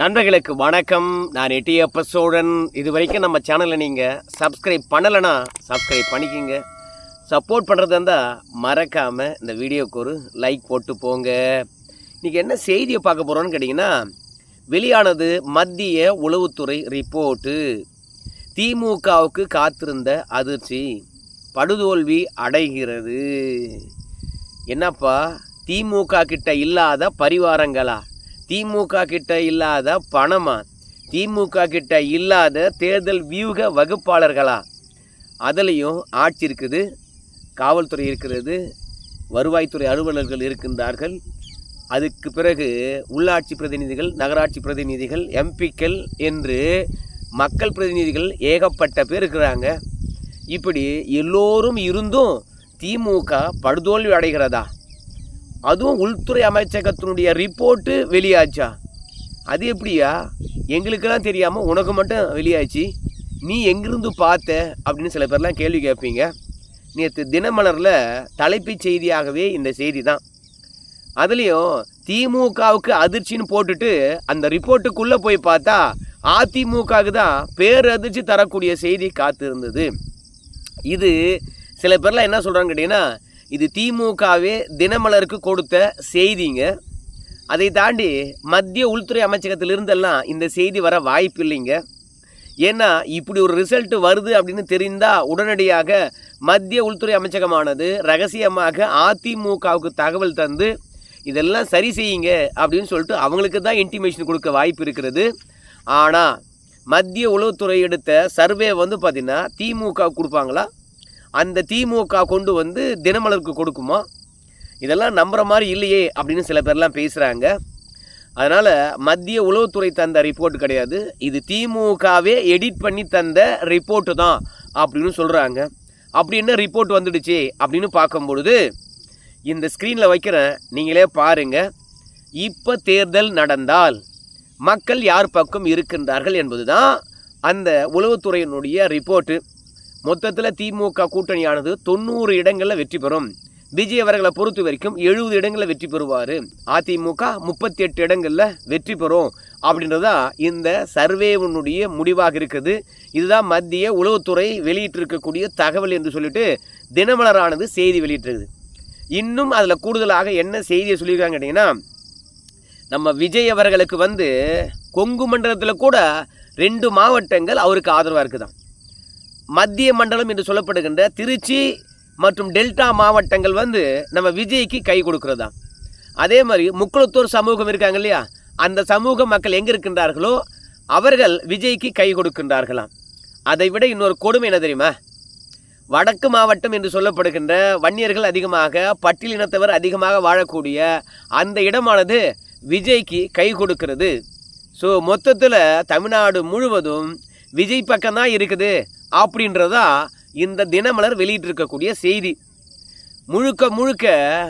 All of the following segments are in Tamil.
நண்பர்களுக்கு வணக்கம். நான் எட்டியப்ப சோழன். இது வரைக்கும் நம்ம சேனலை நீங்கள் சப்ஸ்கிரைப் பண்ணலைன்னா சப்ஸ்கிரைப் பண்ணிக்கிங்க. சப்போர்ட் பண்ணுறது இருந்தால் மறக்காமல் இந்த வீடியோக்கு ஒரு லைக் போட்டு போங்க. இன்றைக்கி என்ன செய்தியை பார்க்க போகிறோன்னு கேட்டிங்கன்னா வெளியானது மத்திய உளவுத்துறை ரிப்போர்ட்டு திமுகவுக்கு காத்திருந்த அதிர்ச்சி படுதோல்வி அடைகிறது. என்னப்பா? திமுக கிட்ட இல்லாத பரிவாரங்களா? திமுக கிட்ட இல்லாத பணமா? திமுக கிட்ட இல்லாத தேர்தல் வியூக வகுப்பாளர்களா? அதுலேயும் ஆட்சி இருக்குது காவல்துறை இருக்கிறது வருவாய்த்துறை அலுவலர்கள் இருக்கின்றார்கள். அதுக்கு பிறகு உள்ளாட்சி பிரதிநிதிகள் நகராட்சி பிரதிநிதிகள் எம்பிக்கள் என்று மக்கள் பிரதிநிதிகள் ஏகப்பட்ட பேர் இருக்கிறாங்க. இப்படி எல்லோரும் இருந்தும் திமுக படுதோல்வி அடைகிறதா? அதுவும் உள்துறை அமைச்சகத்தினுடைய ரிப்போர்ட்டு வெளியாச்சா? அது எப்படியா? எங்களுக்கெல்லாம் தெரியாமல் உனக்கு மட்டும் வெளியாச்சு. நீ எங்கிருந்து பார்த்த? அப்படின்னு சில பேர்லாம் கேள்வி கேட்பீங்க. நேற்று தினமலரில் தலைப்புச் செய்தியாகவே இந்த செய்தி தான் அதுலேயும் திமுகவுக்கு அதிர்ச்சின்னு போட்டுட்டு அந்த ரிப்போர்ட்டுக்குள்ளே போய் பார்த்தா அதிமுகவுக்கு தான் பேரதிர்ச்சி தரக்கூடிய செய்தி காத்து இருந்தது இது சில பேர்லாம் என்ன சொல்கிறாங்க கேட்டிங்கன்னா இது திமுகவே தினமலருக்கு கொடுத்த செய்திங்க. அதை தாண்டி மத்திய உள்துறை அமைச்சகத்திலிருந்தெல்லாம் இந்த செய்தி வர வாய்ப்பு இல்லைங்க ஏன்னா இப்படி ஒரு ரிசல்ட் வருது அப்படின்னு தெரிந்தால் உடனடியாக மத்திய உள்துறை அமைச்சகமானது ரகசியமாக அதிமுகவுக்கு தகவல் தந்து இதெல்லாம் சரி செய்யுங்க அப்படின்னு சொல்லிட்டு அவங்களுக்கு தான் இன்டிமேஷன் கொடுக்க வாய்ப்பு இருக்கிறது. ஆனால் மத்திய உளவுத்துறை எடுத்த சர்வே வந்து பார்த்திங்கன்னா திமுக கொடுப்பாங்களா? அந்த திமுக கொண்டு வந்து தினமலருக்கு கொடுக்குமா? இதெல்லாம் நம்புற மாதிரி இல்லையே அப்படின்னு சில பேர்லாம் பேசுகிறாங்க அதனால் மத்திய உளவுத்துறை தந்த ரிப்போர்ட் கிடையாது. இது திமுகவே எடிட் பண்ணி தந்த ரிப்போர்ட்டு தான் அப்படின்னு சொல்கிறாங்க அப்படி என்ன ரிப்போர்ட் வந்துடுச்சு அப்படின்னு பார்க்கும்பொழுது இந்த ஸ்க்ரீனில் வைக்கிறேன். நீங்களே பாருங்கள் இப்போ தேர்தல் நடந்தால் மக்கள் யார் பக்கம் இருக்கின்றார்கள் என்பது தான் அந்த உளவுத்துறையினுடைய ரிப்போர்ட்டு மொத்தத்தில் திமுக கூட்டணியானது தொண்ணூறு இடங்களில் வெற்றி பெறும். விஜய் அவர்களை பொறுத்த வரைக்கும் எழுபது இடங்களில் வெற்றி பெறுவார். அதிமுக முப்பத்தி எட்டு இடங்களில் வெற்றி பெறும். அப்படின்றதா இந்த சர்வேவனுடைய முடிவாக இருக்குது. இதுதான் மத்திய உளவுத்துறை வெளியிட்டிருக்கக்கூடிய தகவல் என்று சொல்லிட்டு தினமலரானது செய்தி வெளியிட்டிருக்குது. இன்னும் அதில் கூடுதலாக என்ன செய்தியை சொல்லியிருக்காங்க கேட்டிங்கன்னா நம்ம விஜய் அவர்களுக்கு வந்து கொங்கு மண்டலத்தில் கூட ரெண்டு மாவட்டங்கள் அவருக்கு ஆதரவாக இருக்குதான் மத்திய மண்டலம் என்று சொல்லப்படுகின்ற திருச்சி மற்றும் டெல்டா மாவட்டங்கள் வந்து நம்ம விஜய்க்கு கை கொடுக்கிறதா அதே மாதிரி முக்குளத்தூர் சமூகம் இருக்காங்க இல்லையா? அந்த சமூக மக்கள் எங்கே இருக்கின்றார்களோ அவர்கள் விஜய்க்கு கை கொடுக்கின்றார்களாம். அதை விட இன்னொரு கொடுமை என்ன தெரியுமா? வடக்கு மாவட்டம் என்று சொல்லப்படுகின்ற வன்னியர்கள் அதிகமாக பட்டியலினத்தவர் அதிகமாக வாழக்கூடிய அந்த இடமானது விஜய்க்கு கை கொடுக்கிறது. ஸோ மொத்தத்தில் தமிழ்நாடு முழுவதும் விஜய் பக்கம்தான் இருக்குது. அப்படின்றதா இந்த தினமலர் வெளியிட்டிருக்கக்கூடிய செய்தி. முழுக்க முழுக்க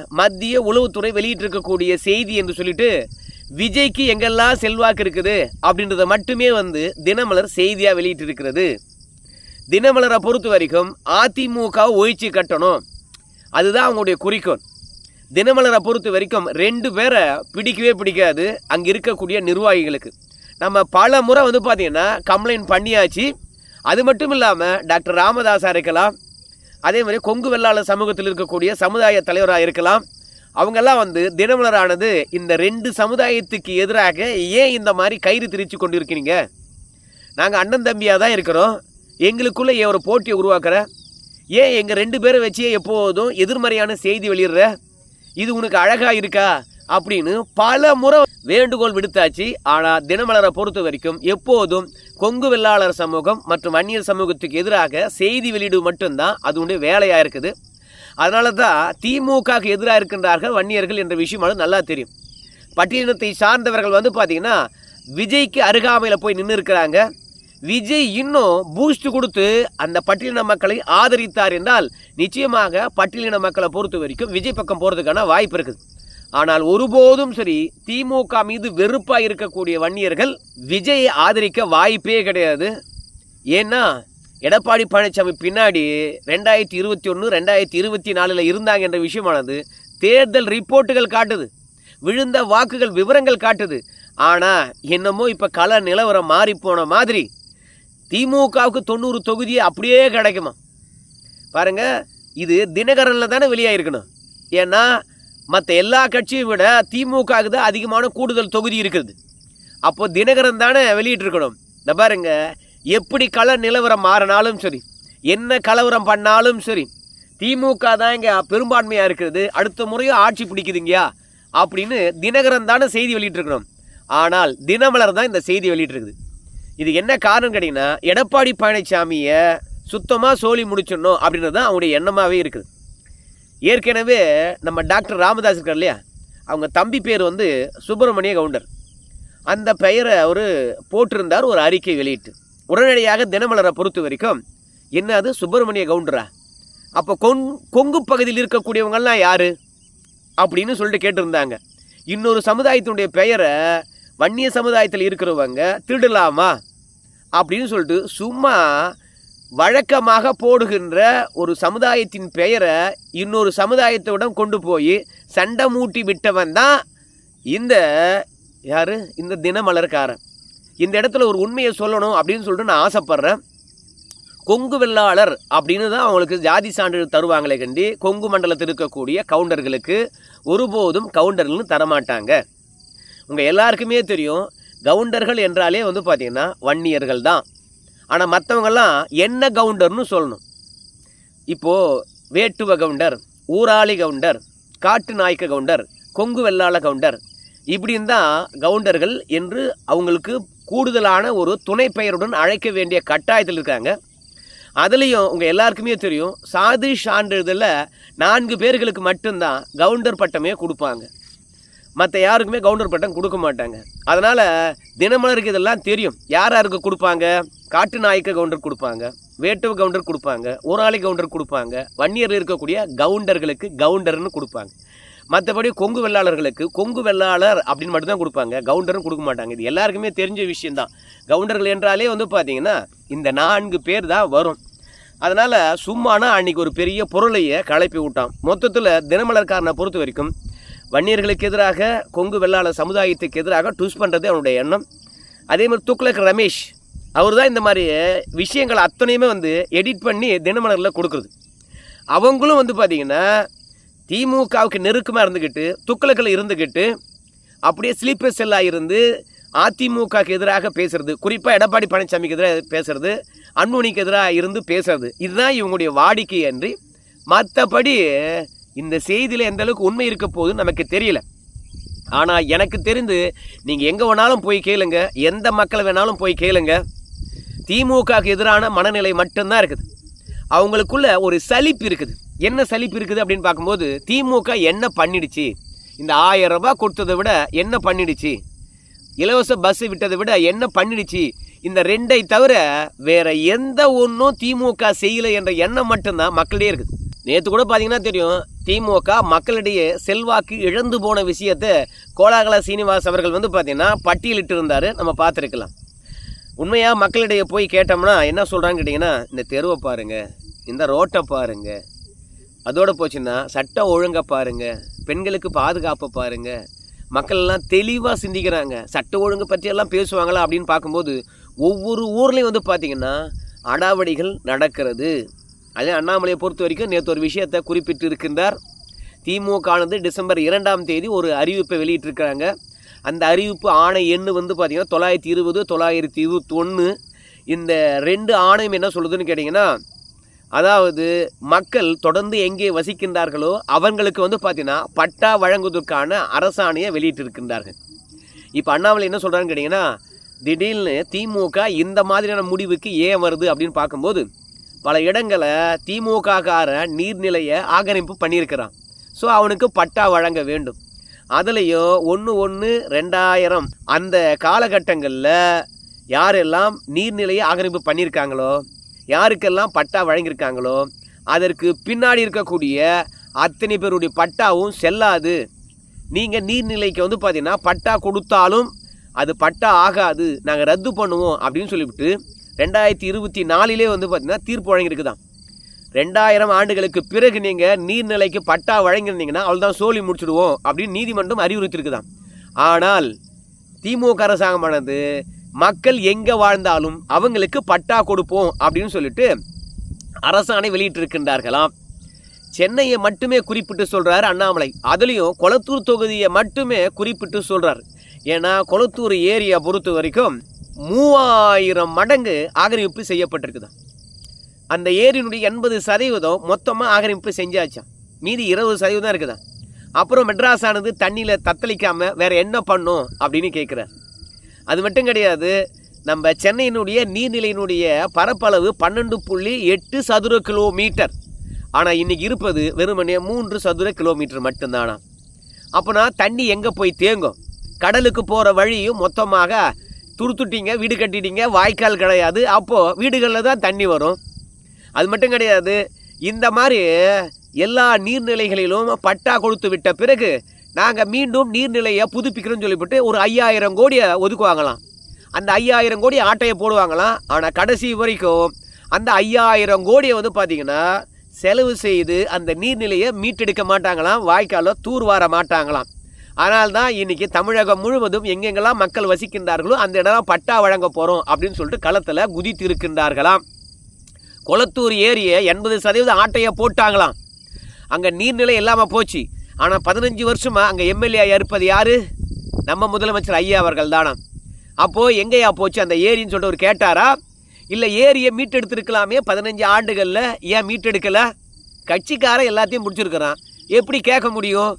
மத்திய உளவுத்துறை வெளியிட்டிருக்கக்கூடிய செய்தி என்று சொல்லிட்டு விஜய்க்கு எங்கெல்லாம் செல்வாக்கு இருக்குது அப்படின்றத மட்டுமே வந்து தினமலர் செய்தியாக வெளியிட்டிருக்கிறது. தினமலரை பொறுத்த வரைக்கும் அதிமுக ஒழிச்சு கட்டணும். அதுதான் அவங்களுடைய குறிக்கோள். தினமலரை பொறுத்த வரைக்கும் ரெண்டு பேரை பிடிக்கவே பிடிக்காது. அங்கே இருக்கக்கூடிய நிர்வாகிகளுக்கு. நம்ம பல முறை வந்து பார்த்திங்கன்னா கம்ப்ளைண்ட் பண்ணியாச்சு. அது மட்டும் இல்லாமல் டாக்டர் ராமதாஸாக இருக்கலாம் அதே மாதிரி கொங்கு வெள்ளாளர் சமூகத்தில் இருக்கக்கூடிய சமுதாய தலைவராக இருக்கலாம். அவங்கெல்லாம் வந்து தினமலரானது இந்த ரெண்டு சமுதாயத்துக்கு எதிராக ஏன் இந்த மாதிரி கயிறு திரிச்சு கொண்டு இருக்கிறீங்க நாங்கள் அண்ணன் தம்பியாக தான் இருக்கிறோம். எங்களுக்குள்ளே ஏன் ஒரு போட்டியை உருவாக்குற? ஏன் எங்கள் ரெண்டு பேரை வச்சே எப்போதும் எதிர்மறையான செய்தி வெளியிடுற? இது உனக்கு அழகாக இருக்கா? அப்படின்னு பல முறை வேண்டுகோள் விடுத்தாச்சு. ஆனால் தினமலரை பொறுத்த வரைக்கும் எப்போதும் கொங்கு வெள்ளாளர் சமூகம் மற்றும் அந்நியர் சமூகத்துக்கு எதிராக செய்தி வெளியீடு மட்டும்தான். அதனுடைய வேலையாக இருக்குது. அதனால தான் திமுகவுக்கு எதிராக இருக்கின்றார்கள் வன்னியர்கள் என்ற விஷயம் அது நல்லா தெரியும். பட்டியலினத்தை சார்ந்தவர்கள் வந்து பார்த்தீங்கன்னா விஜய்க்கு அருகாமையில் போய் நின்று இருக்கிறாங்க. விஜய் இன்னும் பூஸ்ட் கொடுத்து அந்த பட்டியலின மக்களை ஆதரித்தார் என்றால் நிச்சயமாக பட்டியலின மக்களை பொறுத்த வரைக்கும் விஜய் பக்கம் போகிறதுக்கான வாய்ப்பு இருக்குது. ஆனால் ஒருபோதும் சரி திமுக மீது வெறுப்பாக இருக்கக்கூடிய வன்னியர்கள் விஜயை ஆதரிக்க வாய்ப்பே கிடையாது. ஏன்னா எடப்பாடி பழனிசாமி பின்னாடி ரெண்டாயிரத்தி இருபத்தி ஒன்று ரெண்டாயிரத்தி இருபத்தி நாலில் இருந்தாங்க என்ற விஷயமானது தேர்தல் ரிப்போர்ட்டுகள் காட்டுது. விழுந்த வாக்குகள் விவரங்கள் காட்டுது. ஆனால் என்னமோ இப்போ கல நிலவரம் மாறி போன மாதிரி திமுகவுக்கு தொண்ணூறு தொகுதி அப்படியே கிடைக்குமா? பாருங்கள் இது தினகரனில் தானே வெளியாகிருக்கணும் ஏன்னா மற்ற எல்லா கட்சியும் விட திமுகவுக்கு தான் அதிகமான கூடுதல் தொகுதி இருக்குது. அப்போது தினகரன் தானே வெளியிட்டிருக்கணும். இந்த பாருங்க எப்படி கள நிலவரம் மாறினாலும் சரி என்ன கலவரம் பண்ணாலும் சரி திமுக தான் இங்கே பெரும்பான்மையாக இருக்கிறது அடுத்த முறையும் ஆட்சி பிடிக்குதுங்கயா அப்படின்னு தினகரன் தானே செய்தி வெளியிட்டிருக்கணும். ஆனால் தினமலர் தான் இந்த செய்தி வெளியிட்டிருக்குது. இது என்ன காரணம் கேட்டிங்கன்னா எடப்பாடி பழனிசாமியை சுத்தமாக சோழி முடிச்சிடணும் அப்படின்றது தான் அவனுடைய எண்ணமாகவே இருக்குது. ஏற்கனவே நம்ம டாக்டர் ராமதாஸ் இருக்கார் இல்லையா? அவங்க தம்பி பேர் வந்து சுப்பிரமணிய கவுண்டர். அந்த பெயரை அவர் போட்டிருந்தார் ஒரு அறிக்கை வெளியிட்டு. உடனடியாக தினமலரை பொறுத்த வரைக்கும் என்ன அது? சுப்பிரமணிய கவுண்டரா? அப்போ கொங் கொங்கு பகுதியில் இருக்கக்கூடியவங்கள்லாம் யார்? அப்படின்னு சொல்லிட்டு கேட்டிருந்தாங்க. இன்னொரு சமுதாயத்தினுடைய பெயரை வன்னிய சமுதாயத்தில் இருக்கிறவங்க திருடலாமா? அப்படின்னு சொல்லிட்டு சும்மா வழக்கமாக போடுகின்ற ஒரு சமுதாயத்தின் பெயரை இன்னொரு சமுதாயத்தோட கொண்டு போய் சண்டை மூட்டி விட்டவன் தான் இந்த யார்? இந்த தினமலர்காரன். இந்த இடத்துல ஒரு உண்மையை சொல்லணும் அப்படின்னு சொல்லிட்டு நான் ஆசைப்பட்றேன். கொங்கு வெள்ளாளர் அப்படின்னு தான் அவங்களுக்கு ஜாதி சான்றிதழ் தருவாங்களே கண்டி கொங்கு மண்டலத்தில் இருக்கக்கூடிய கவுண்டர்களுக்கு ஒருபோதும் கவுண்டர்கள்னு தரமாட்டாங்க. உங்கள் எல்லாருக்குமே தெரியும் கவுண்டர்கள் என்றாலே வந்து பார்த்திங்கன்னா வன்னியர்கள் தான். ஆனால் மற்றவங்கெல்லாம் என்ன கவுண்டர்னு சொல்லணும். இப்போது வேட்டுவ கவுண்டர் ஊராளி கவுண்டர் காட்டு நாய்க்க கவுண்டர் கொங்கு வெள்ளாள கவுண்டர் இப்படின்னு தான் கவுண்டர்கள் என்று அவங்களுக்கு கூடுதலான ஒரு துணை பெயருடன் அழைக்க வேண்டிய கட்டாயத்தில் இருக்காங்க. அதுலேயும் உங்கள் எல்லாருக்குமே தெரியும் சாதி சான்றிதழில் நான்கு பேர்களுக்கு மட்டும்தான் கவுண்டர் பட்டமே கொடுப்பாங்க. மற்ற யாருக்குமே கவுண்டர் பட்டம் கொடுக்க மாட்டாங்க. அதனால் தினமலருக்கு இதெல்லாம் தெரியும். யார் யாருக்கு கொடுப்பாங்க? காட்டு நாயக்க கவுண்டர் கொடுப்பாங்க. வேட்டுவ கவுண்டர் கொடுப்பாங்க. ஊராளி கவுண்டர் கொடுப்பாங்க. வன்னியர் இருக்கக்கூடிய கவுண்டர்களுக்கு கவுண்டர்னு கொடுப்பாங்க. மற்றபடி கொங்கு வெள்ளாளர்களுக்கு கொங்கு வெள்ளாளர் அப்படின்னு மட்டும்தான் கொடுப்பாங்க. கவுண்டரும் கொடுக்க மாட்டாங்க. இது எல்லாருக்குமே தெரிஞ்ச விஷயம்தான். கவுண்டர்கள் என்றாலே வந்து பார்த்தீங்கன்னா இந்த நான்கு பேர் தான் வரும். அதனால் சும்மானா அன்னைக்கு ஒரு பெரிய பொருளையை கலப்பி விட்டான். மொத்தத்தில் தினமலர்காரனை பொறுத்த வரைக்கும் வன்னியர்களுக்கு எதிராக கொங்கு வெள்ளாள சமுதாயத்துக்கு எதிராக ட்விஸ் பண்ணுறது அவனுடைய எண்ணம். அதே மாதிரி துக்ளக் ரமேஷ் அவர் தான் இந்த மாதிரி விஷயங்கள் அத்தனையுமே வந்து எடிட் பண்ணி தினமலரில் கொடுக்குறது. அவங்களும் வந்து பார்த்திங்கன்னா திமுகவுக்கு நெருக்கமாக இருந்துக்கிட்டு துக்ளக்கில் இருந்துக்கிட்டு அப்படியே ஸ்லீப்பர் செல்லாக இருந்து அதிமுகவுக்கு எதிராக பேசுறது குறிப்பாக எடப்பாடி பழனிசாமிக்கு எதிராக பேசுகிறது அன்புமணிக்கு எதிராக இருந்து பேசுறது இதுதான் இவங்களுடைய வாடிக்கை அன்றி மற்றபடி இந்த செய்தியில் எந்த அளவுக்கு உண்மை இருக்க போகுதுன்னு நமக்கு தெரியல. ஆனால் எனக்கு தெரிந்து நீங்கள் எங்கே வேணாலும் போய் கேளுங்க. எந்த மக்களை வேணாலும் போய் கேளுங்க. திமுகவுக்கு எதிரான மனநிலை மட்டும்தான் இருக்குது. அவங்களுக்குள்ள ஒரு சலிப்பு இருக்குது. என்ன சலிப்பு இருக்குது அப்படின்னு பார்க்கும்போது திமுக என்ன பண்ணிடுச்சு? இந்த ஆயிரம் ரூபாய் கொடுத்ததை விட என்ன பண்ணிடுச்சு? இலவச பஸ் விட்டதை விட என்ன பண்ணிடுச்சு? இந்த ரெண்டை தவிர வேற எந்த ஒன்றும் திமுக செய்யலை என்ற எண்ணம் மட்டும்தான் மக்களிடையே இருக்குது. நேற்று கூட பார்த்தீங்கன்னா தெரியும் திமுக மக்களிடையே செல்வாக்கு இழந்து போன விஷயத்தை கோலாகல சீனிவாஸ் அவர்கள் வந்து பார்த்தீங்கன்னா பட்டியலிட்டு இருந்தார் நம்ம பார்த்துருக்கலாம். உண்மையாக மக்களிடையே போய் கேட்டோம்னா என்ன சொல்கிறான்னு கேட்டிங்கன்னா இந்த தெருவை பாருங்கள் இந்த ரோட்டை பாருங்கள் அதோடு போச்சுன்னா சட்ட ஒழுங்கை பாருங்கள் பெண்களுக்கு பாதுகாப்பை பாருங்கள் மக்கள் எல்லாம் தெளிவாக சிந்திக்கிறாங்க. சட்ட ஒழுங்கு பற்றியெல்லாம் பேசுவாங்களா அப்படின்னு பார்க்கும்போது ஒவ்வொரு ஊர்லேயும் வந்து பார்த்திங்கன்னா அடாவடிகள் நடக்கிறது. அதே அண்ணாமலையை பொறுத்த வரைக்கும் நேற்று ஒரு விஷயத்தை குறிப்பிட்டு இருக்கின்றார் திமுக ஆனது டிசம்பர் இரண்டாம் தேதி ஒரு அறிவிப்பை வெளியிட்டிருக்கிறாங்க. அந்த அறிவிப்பு ஆணை எண்ணு வந்து பார்த்திங்கன்னா தொள்ளாயிரத்தி இருபது தொள்ளாயிரத்தி இருபத்தொன்று இந்த ரெண்டு ஆணையம் என்ன சொல்லுதுன்னு கேட்டிங்கன்னா அதாவது மக்கள் தொடர்ந்து எங்கே வசிக்கின்றார்களோ அவங்களுக்கு வந்து பார்த்தீங்கன்னா பட்டா வழங்குவதற்கான அரசாணையை வெளியிட்டிருக்கின்றார்கள். இப்போ அண்ணாமலை என்ன சொல்கிறான்னு கேட்டிங்கன்னா திடீர்னு திமுக இந்த மாதிரியான முடிவுக்கு ஏன் வருது அப்படின்னு பார்க்கும்போது பல இடங்களை திமுககார நீர்நிலையை ஆக்கிரமிப்பு பண்ணியிருக்கிறான். ஸோ அவனுக்கு பட்டா வழங்க வேண்டும். அதுலேயும் ஒன்று ஒன்று ரெண்டாயிரம் அந்த காலகட்டங்களில் யாரெல்லாம் நீர்நிலையை ஆக்கிரமிப்பு பண்ணியிருக்காங்களோ யாருக்கெல்லாம் பட்டா வழங்கியிருக்காங்களோ அதற்கு பின்னாடி இருக்கக்கூடிய அத்தனை பேருடைய பட்டாவும் செல்லாது. நீங்கள் நீர்நிலைக்கு வந்து பார்த்தீங்கன்னா பட்டா கொடுத்தாலும் அது பட்டா ஆகாது. நாங்கள் ரத்து பண்ணுவோம் அப்படின்னு சொல்லிவிட்டு ரெண்டாயிரத்தி இருபத்தி நாலிலே வந்து பார்த்தீங்கன்னா தீர்ப்பு வழங்கியிருக்குதான் ரெண்டாயிரம் ஆண்டுகளுக்கு பிறகு நீங்கள் நீர்நிலைக்கு பட்டா வழங்கியிருந்தீங்கன்னா அவள் தான் சோழி முடிச்சுடுவோம் அப்படின்னு நீதிமன்றம் அறிவுறுத்திருக்குதான் ஆனால் திமுக அரசாங்கமானது மக்கள் எங்கே வாழ்ந்தாலும் அவங்களுக்கு பட்டா கொடுப்போம் அப்படின்னு சொல்லிட்டு அரசாணை வெளியிட்டிருக்கின்றார்களாம். சென்னையை மட்டுமே குறிப்பிட்டு சொல்கிறார் அண்ணாமலை. அதுலேயும் கொளத்தூர் தொகுதியை மட்டுமே குறிப்பிட்டு சொல்கிறார் ஏன்னா கொளத்தூர் ஏரியா பொறுத்த வரைக்கும் மூவாயிரம் மடங்கு ஆக்கிரமிப்பு செய்யப்பட்டிருக்குதான். அந்த ஏரியினுடைய எண்பது சதவீதம் மொத்தமாக ஆக்கிரமிப்பு செஞ்சாச்சான் மீதி இருபது சதவீதம் இருக்குதான். அப்புறம் மெட்ராஸ் ஆனது தண்ணியில் தத்தளிக்காமல் வேறு என்ன பண்ணும் அப்படின்னு கேட்குறார் அது மட்டும் கிடையாது நம்ம சென்னையினுடைய நீர்நிலையினுடைய பரப்பளவு பன்னெண்டு புள்ளி எட்டு சதுர கிலோமீட்டர். ஆனால் இன்னைக்கு இருப்பது வெறுமனே மூன்று சதுர கிலோமீட்டர் மட்டும்தானா அப்போனா தண்ணி எங்கே போய் தேங்கும்? கடலுக்கு போகிற வழியும் மொத்தமாக துருத்துட்டீங்க வீடு கட்டிட்டீங்க வாய்க்கால் கிடையாது. அப்போது வீடுகளில் தான் தண்ணி வரும். அது மட்டும் கிடையாது. இந்த மாதிரி எல்லா நீர்நிலைகளிலும் பட்டா கொடுத்து விட்ட பிறகு நாங்கள் மீண்டும் நீர்நிலையை புதுப்பிக்கிறோம்னு சொல்லிவிட்டு ஒரு ஐயாயிரம் கோடியை ஒதுக்குவாங்களாம். அந்த ஐயாயிரம் கோடி ஆட்டையை போடுவாங்களாம். ஆனால் கடைசி வரைக்கும் அந்த ஐயாயிரம் கோடியை வந்து பார்த்தீங்கன்னா செலவு செய்து அந்த நீர்நிலையை மீட்டெடுக்க மாட்டாங்களாம். வாய்க்காலில் தூர்வார மாட்டாங்களாம். அதனால தான் இன்றைக்கி தமிழகம் முழுவதும் எங்கெங்கெல்லாம் மக்கள் வசிக்கின்றார்களோ அந்த இடம் பட்டா வழங்க போகிறோம் அப்படின்னு சொல்லிட்டு களத்தில் குதித்து இருக்கின்றார்களாம் கொளத்தூர் ஏரியை எண்பது சதவீதம் ஆட்டையை போட்டாங்களாம். அங்கே நீர்நிலை இல்லாமல் போச்சு. ஆனால் பதினஞ்சு வருஷமாக அங்கே எம்எல்ஏ இருப்பது யார்? நம்ம முதலமைச்சர் ஐயா அவர்கள் தானா அப்போது எங்கேயா போச்சு? அந்த ஏரின்னு சொல்லிட்டு ஒரு கேட்டாரா? இல்லை ஏரியை மீட்டெடுத்துருக்கலாமே பதினஞ்சு ஆண்டுகளில்? ஏன் மீட்டெடுக்கலை? கட்சிக்காரன் எல்லாத்தையும் முடிச்சிருக்கிறான் எப்படி கேட்க முடியும்?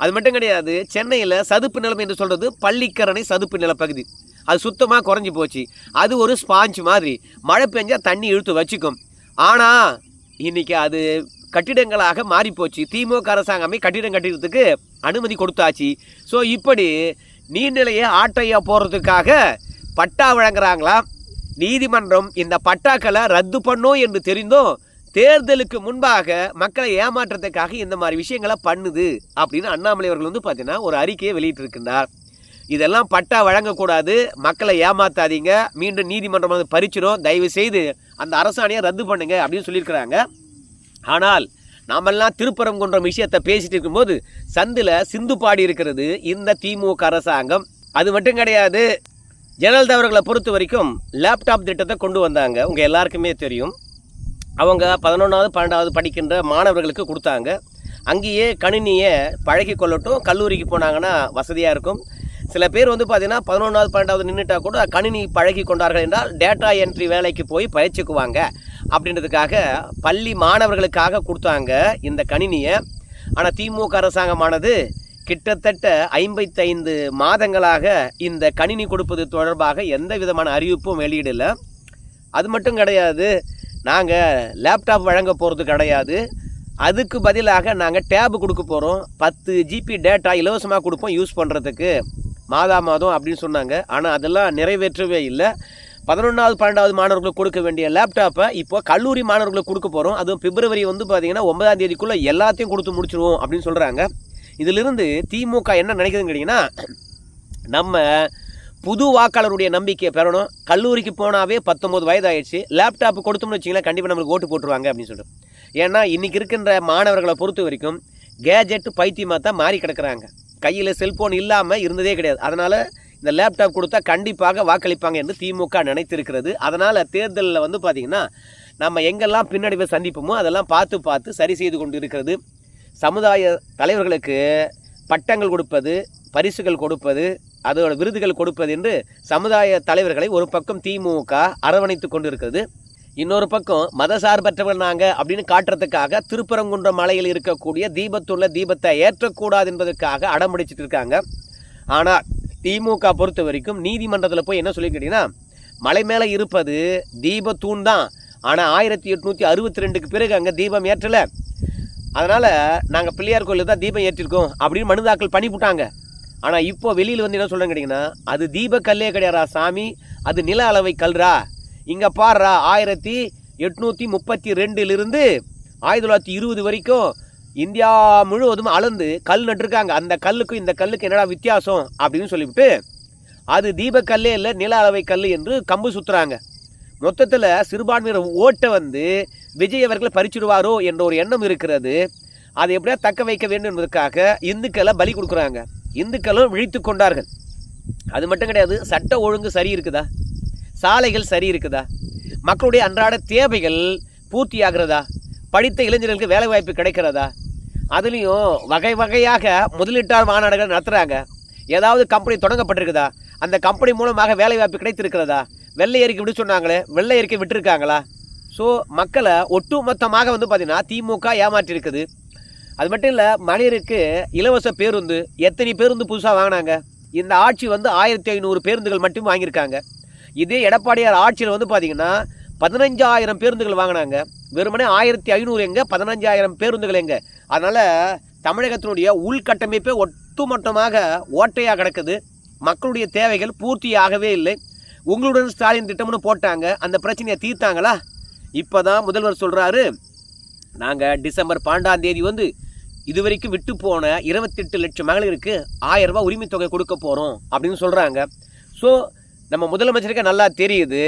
அது மட்டும் கிடையாது சென்னையில் சதுப்பு நிலம் என்று சொல்கிறது பள்ளிக்கரணை சதுப்பு நிலப்பகுதி அது சுத்தமாக குறைஞ்சி போச்சு. அது ஒரு ஸ்பாஞ்ச் மாதிரி. மழை பெஞ்சால் தண்ணி இழுத்து வச்சுக்கும். ஆனால் இன்னைக்கு அது கட்டிடங்களாக மாறிப்போச்சு. திமுக அரசாங்கமே கட்டிடம் கட்டிடத்துக்கு அனுமதி கொடுத்தாச்சு. ஸோ இப்படி நீர்நிலையை ஆட்டையாக போகிறதுக்காக பட்டா வழங்குறாங்களா நீதிமன்றம் இந்த பட்டாக்களை ரத்து பண்ணும் என்று தெரிந்தும் தேர்தலுக்கு முன்பாக மக்களை ஏமாற்றத்துக்காக இந்த மாதிரி விஷயங்களை பண்ணுது அப்படின்னு அண்ணாமலை அவர்கள் வந்து பார்த்தீங்கன்னா ஒரு அறிக்கையை வெளியிட்டிருக்கின்றார். இதெல்லாம் பட்டா வழங்கக்கூடாது மக்களை ஏமாத்தாதீங்க மீண்டும் நீதிமன்றம் வந்து பறிச்சிடும் தயவு செய்து அந்த அரசாணையை ரத்து பண்ணுங்க அப்படின்னு சொல்லியிருக்கிறாங்க. ஆனால் நாமெல்லாம் திருப்பரங்குன்ற விஷயத்தை பேசிட்டு இருக்கும்போது சந்தில் சிந்து பாடி இருக்கிறது இந்த திமுக அரசாங்கம். அது மட்டும் கிடையாது ஜெயலலிதா அவர்களை பொறுத்த வரைக்கும் லேப்டாப் திட்டத்தை கொண்டு வந்தாங்க. உங்கள் எல்லாருக்குமே தெரியும். அவங்க பதினொன்றாவது பன்னெண்டாவது படிக்கின்ற மாணவர்களுக்கு கொடுத்தாங்க. அங்கேயே கணினியை பழகி கொள்ளட்டும். கல்லூரிக்கு போனாங்கன்னா வசதியாக இருக்கும். சில பேர் வந்து பார்த்தீங்கன்னா பதினொன்றாவது பன்னெண்டாவது நின்றுட்டா கூட கணினி பழகி கொண்டார்கள் என்றால் டேட்டா என்ட்ரி வேலைக்கு போய் பயிற்சிக்குவாங்க. அப்படின்றதுக்காக பள்ளி மாணவர்களுக்காக கொடுத்தாங்க இந்த கணினியை. ஆனால் திமுக அரசாங்கமானது கிட்டத்தட்ட ஐம்பத்தைந்து மாதங்களாக இந்த கணினி கொடுப்பது தொடர்பாக எந்த விதமான அறிவிப்பும் வெளியிடலை. அது மட்டும் கிடையாது நாங்கள் லேப்டாப் வழங்க போகிறது கிடையாது. அதுக்கு பதிலாக நாங்கள் டேபு கொடுக்க போகிறோம் பத்து ஜிபி டேட்டா இலவசமாக கொடுப்போம் யூஸ் பண்ணுறதுக்கு மாதா மாதம் அப்படின்னு சொன்னாங்க. ஆனால் அதெல்லாம் நிறைவேற்றவே இல்லை. பதினொன்றாவது பன்னெண்டாவது மாணவர்களுக்கு கொடுக்க வேண்டிய லேப்டாப்பை இப்போ கல்லூரி மாணவர்களுக்கு கொடுக்க போகிறோம் அதுவும் பிப்ரவரி வந்து பார்த்திங்கன்னா ஒன்பதாம் தேதிக்குள்ளே எல்லாத்தையும் கொடுத்து முடிச்சிருவோம் அப்படின்னு சொல்கிறாங்க இதிலிருந்து திமுக என்ன நினைக்குதுன்னு கேட்டிங்கன்னா நம்ம புது வாக்காளருடைய நம்பிக்கையை பெறணும். கல்லூரிக்கு போனாவே பத்தொம்பது வயது ஆயிடுச்சு லேப்டாப் கொடுத்தோம்னு வச்சிங்களேன் கண்டிப்பாக நம்மளுக்கு ஓட்டு போட்டுருவாங்க அப்படின்னு சொல்லிட்டு ஏன்னா இன்றைக்கி இருக்கின்ற மாணவர்களை பொறுத்த வரைக்கும் கேஜெட்டு பைத்தியமாக தான் மாறி கிடக்குறாங்க. கையில் செல்ஃபோன் இல்லாமல் இருந்ததே கிடையாது. அதனால் இந்த லேப்டாப் கொடுத்தா கண்டிப்பாக வாக்களிப்பாங்க என்று திமுக நினைத்திருக்கிறது. அதனால் தேர்தலில் வந்து பார்த்திங்கன்னா நம்ம எங்கெல்லாம் பின்னடைவை சந்திப்போமோ அதெல்லாம் பார்த்து பார்த்து சரி செய்து கொண்டு இருக்கிறது. சமுதாய தலைவர்களுக்கு பட்டங்கள் கொடுப்பது பரிசுகள் கொடுப்பது அதோட விருதுகள் கொடுப்பது என்று சமுதாய தலைவர்களை ஒரு பக்கம் திமுக அரவணைத்து கொண்டு இருக்கிறது இன்னொரு பக்கம் மதசார்பற்றவர்கள் நாங்கள் அப்படின்னு காட்டுறதுக்காக திருப்பரங்குன்ற மலையில் இருக்கக்கூடிய தீபத்துள்ள தீபத்தை ஏற்றக்கூடாது என்பதற்காக அடம்பிடிச்சிட்டு இருக்காங்க. ஆனால் திமுக பொறுத்த வரைக்கும் நீதிமன்றத்தில் போய் என்ன சொல்லிக்கிட்டீங்கன்னா மலை மேலே இருப்பது தீபத்தூண் தான். ஆனால் ஆயிரத்தி எட்நூற்றி அறுபத்தி ரெண்டுக்கு பிறகு அங்கே தீபம் ஏற்றலை. அதனால் நாங்கள் பிள்ளையார் கோயிலில் தான் தீபம் ஏற்றிருக்கோம் அப்படின்னு மனு தாக்கல் பண்ணிவிட்டாங்க ஆனால் இப்போ வெளியில் வந்து என்ன சொல்கிறேன்னு கேட்டிங்கன்னா அது தீபக்கல்லே கிடையாதா சாமி அது நில அளவை கல்றா. இங்கே பாடுறா ஆயிரத்தி எட்நூற்றி முப்பத்தி ரெண்டுலேருந்து ஆயிரத்தி தொள்ளாயிரத்தி இருபது வரைக்கும் இந்தியா முழுவதும் அளந்து கல் நட்டுருக்காங்க. அந்த கல்லுக்கும் இந்த கல்லுக்கு என்னடா வித்தியாசம் அப்படின்னு சொல்லிவிட்டு அது தீபக்கல்லே இல்லை நில அளவை கல் என்று கம்பு சுற்றுறாங்க மொத்தத்தில் சிறுபான்மையினர் ஓட்டை வந்து விஜய் அவர்களை பறிச்சிடுவாரோ என்ற ஒரு எண்ணம் இருக்கிறது. அதை எப்படியா தக்க வைக்க வேண்டும் என்பதற்காக இந்துக்களை பலி கொடுக்குறாங்க. இந்துக்களும் விழித்து கொண்டார்கள். அது மட்டும் கிடையாது சட்ட ஒழுங்கு சரி இருக்குதா? சாலைகள் சரி இருக்குதா? மக்களுடைய அன்றாட தேவைகள் பூர்த்தி ஆகிறதா படித்த இளைஞர்களுக்கு வேலை வாய்ப்பு கிடைக்கிறதா? அதுலேயும் வகை வகையாக முதலீட்டாளர் மாநாடுகள் நடத்துகிறாங்க ஏதாவது கம்பெனி தொடங்கப்பட்டிருக்குதா? அந்த கம்பெனி மூலமாக வேலை வாய்ப்பு கிடைத்திருக்கிறதா? வெள்ளை அறிக்கை விட்டு சொன்னாங்களே வெள்ளை அறிக்கை விட்டுருக்காங்களா? ஸோ மக்களை ஒட்டுமொத்தமாக வந்து பார்த்திங்கன்னா திமுக ஏமாற்றிருக்குது. அது மட்டும் இல்லை மகளிருக்கு இலவச பேருந்து எத்தனை பேருந்து புதுசாக வாங்கினாங்க? இந்த ஆட்சி வந்து ஆயிரத்தி ஐநூறு பேருந்துகள் மட்டும் வாங்கியிருக்காங்க. இதே எடப்பாடியார் ஆட்சியில் வந்து பார்த்திங்கன்னா பதினஞ்சாயிரம் பேருந்துகள் வாங்கினாங்க. வெறுமனே ஆயிரத்தி ஐநூறு எங்கே பதினஞ்சாயிரம் பேருந்துகள் எங்கே? அதனால் தமிழகத்தினுடைய உள்கட்டமைப்பே ஒட்டுமொத்தமாக ஓட்டையாக கிடக்குது. மக்களுடைய தேவைகள் பூர்த்தி ஆகவே இல்லை. உங்களுடன் ஸ்டாலின் திட்டம்னு போட்டாங்க. அந்த பிரச்சனையை தீர்த்தாங்களா? இப்போ தான் முதல்வர் சொல்கிறாரு நாங்கள் டிசம்பர் பன்னெண்டாம் தேதி வந்து இதுவரைக்கும் விட்டு போன இருபத்தெட்டு லட்சம் மகளிருக்கு ஆயிரம் ரூபாய் உரிமை தொகை கொடுக்க போகிறோம் அப்படின்னு சொல்கிறாங்க ஸோ நம்ம முதலமைச்சருக்கு நல்லா தெரியுது.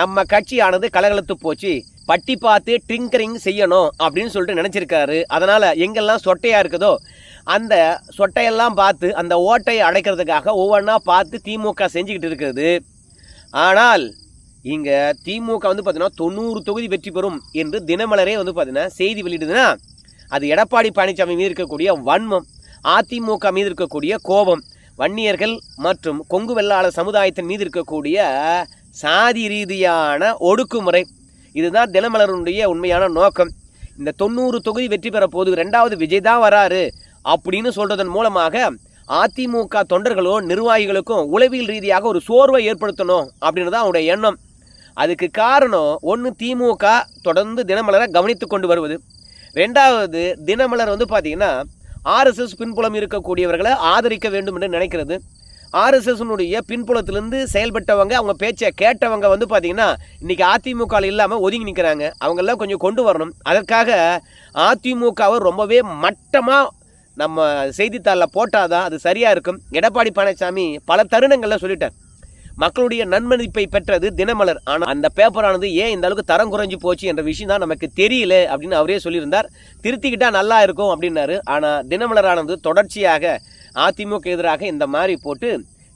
நம்ம கட்சியானது கலகலத்து போச்சு. பட்டி பார்த்து ட்ரிங்கரிங் செய்யணும் அப்படின்னு சொல்லிட்டு நினச்சிருக்காரு. அதனால் எங்கெல்லாம் சொட்டையாக இருக்குதோ அந்த சொட்டையெல்லாம் பார்த்து அந்த ஓட்டையை அடைக்கிறதுக்காக ஒவ்வொன்றா பார்த்து திமுக செஞ்சுக்கிட்டு இருக்குது. ஆனால் இங்கே திமுக வந்து பார்த்தீங்கன்னா தொண்ணூறு தொகுதி வெற்றி பெறும் என்று தினமலரே வந்து பார்த்தீங்கன்னா செய்தி வெளியிடுதுன்னா அது எடப்பாடி பழனிசாமி மீது இருக்கக்கூடிய வன்மம் அதிமுக மீது இருக்கக்கூடிய கோபம் வன்னியர்கள் மற்றும் கொங்கு வெள்ளாளர் சமுதாயத்தின் மீது இருக்கக்கூடிய சாதி ரீதியான ஒடுக்குமுறை. இதுதான் தினமலருடைய உண்மையான நோக்கம். இந்த தொண்ணூறு தொகுதி வெற்றி பெற போது ரெண்டாவது விஜய் தான் வராரு அப்படின்னு சொல்றதன் மூலமாக அதிமுக தொண்டர்களோ நிர்வாகிகளுக்கும் உளவியல் ரீதியாக ஒரு சோர்வை ஏற்படுத்தணும் அப்படின்னு தான் அவனுடைய எண்ணம். அதுக்கு காரணம் ஒன்று திமுக தொடர்ந்து தினமலரை கவனித்து கொண்டு வருவது. ரெண்டாவது தினமலர் வந்து பார்த்தீங்கன்னா ஆர்எஸ்எஸ் பின்புலம் இருக்கக்கூடியவர்களை ஆதரிக்க வேண்டும் என்று நினைக்கிறது. ஆர்எஸ்எஸ்னுடைய பின்புலத்திலிருந்து செயல்பட்டவங்க அவங்க பேச்சை கேட்டவங்க வந்து பார்த்தீங்கன்னா இன்றைக்கி அதிமுக இல்லாமல் ஒதுங்கி நிற்கிறாங்க அவங்கெல்லாம் கொஞ்சம் கொண்டு வரணும். அதற்காக அதிமுகவை ரொம்பவே மட்டமாக நம்ம செய்தித்தாளில் போட்டால் தான் அது சரியாக இருக்கும். எடப்பாடி பழனிசாமி பல தருணங்களில் சொல்லிட்டார். மக்களுடைய நன்மதிப்பை பெற்றது தினமலர். ஆனால் அந்த பேப்பரானது ஏன் இந்த அளவுக்கு தரம் குறைஞ்சு போச்சு என்ற விஷயம் தான் நமக்கு தெரியல அப்படின்னு அவரே சொல்லியிருந்தார். திருத்திக்கிட்டா நல்லா இருக்கும் அப்படின்னாரு. ஆனால் தினமலரானது தொடர்ச்சியாக அதிமுக எதிராக இந்த மாதிரி போட்டு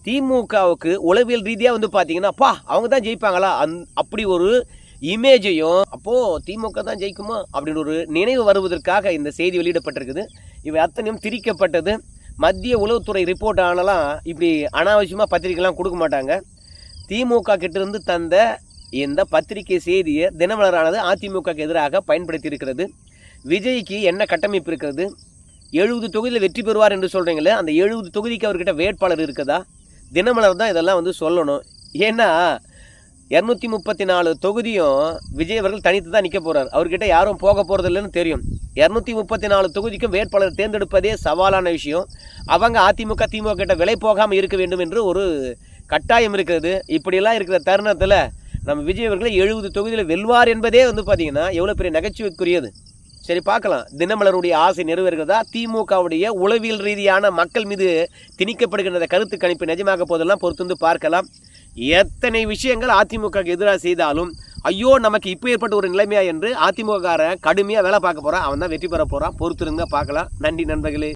திமுகவுக்கு உளவியல் ரீதியாக வந்து பார்த்தீங்கன்னா அப்பா அவங்க தான் ஜெயிப்பாங்களா? அந் அப்படி ஒரு இமேஜையும் அப்போது திமுக தான் ஜெயிக்குமா? அப்படின்னு ஒரு நினைவு வருவதற்காக இந்த செய்தி வெளியிடப்பட்டிருக்குது. இவை அத்தனையும் திரிக்கப்பட்டது. மத்திய உளவுத்துறை ரிப்போர்ட் ஆனாலாம் இப்படி அனாவசியமாக பத்திரிக்கைலாம் கொடுக்க மாட்டாங்க. திமுக கிட்டேருந்து தந்த இந்த பத்திரிகை செய்தியை தினமலரானது அதிமுகக்கு எதிராக பயன்படுத்தி இருக்கிறது விஜய்க்கு என்ன கட்டமைப்பு இருக்கிறது? எழுபது தொகுதியில் வெற்றி பெறுவார் என்று சொல்கிறீங்களே அந்த எழுபது தொகுதிக்கு அவர்கிட்ட வேட்பாளர் இருக்குதா? தினமலர் தான் இதெல்லாம் வந்து சொல்லணும். ஏன்னா இரநூத்தி முப்பத்தி நாலு தொகுதியும் விஜய் அவர்கள் தனித்து தான் நிற்க போகிறார் அவர்கிட்ட யாரும் போக போகிறதில்லன்னு தெரியும். இரநூத்தி முப்பத்தி நாலு தொகுதிக்கும் வேட்பாளர் தேர்ந்தெடுப்பதே சவாலான விஷயம். அவங்க அதிமுக திமுக கிட்ட விலை போகாமல் இருக்க வேண்டும் என்று ஒரு கட்டாயம் இருக்கிறது. இப்படியெல்லாம் இருக்கிற தருணத்தில் நம்ம விஜய் அவர்களை எழுபது தொகுதியில் வெல்வார் என்பதே வந்து பார்த்தீங்கன்னா எவ்வளோ பெரிய நகைச்சுவைக்குரியது. சரி பார்க்கலாம். தினமலருடைய ஆசை நிறைவேறுகிறதா? திமுகவுடைய உளவியல் ரீதியான மக்கள் மீது திணிக்கப்படுகின்ற கருத்து கணிப்பு நிஜமாக போதெல்லாம் பொறுத்து வந்து பார்க்கலாம். எத்தனை விஷயங்கள் அதிமுக எதிராக செய்தாலும் ஐயோ நமக்கு இப்போ ஏற்பட்ட ஒரு நிலைமையா என்று அதிமுக கடுமையாக வேலை பார்க்க போகிறான் அவன் தான் வெற்றி பெற போகிறான் பொறுத்திருந்தா பார்க்கலாம். நன்றி நண்பர்களே.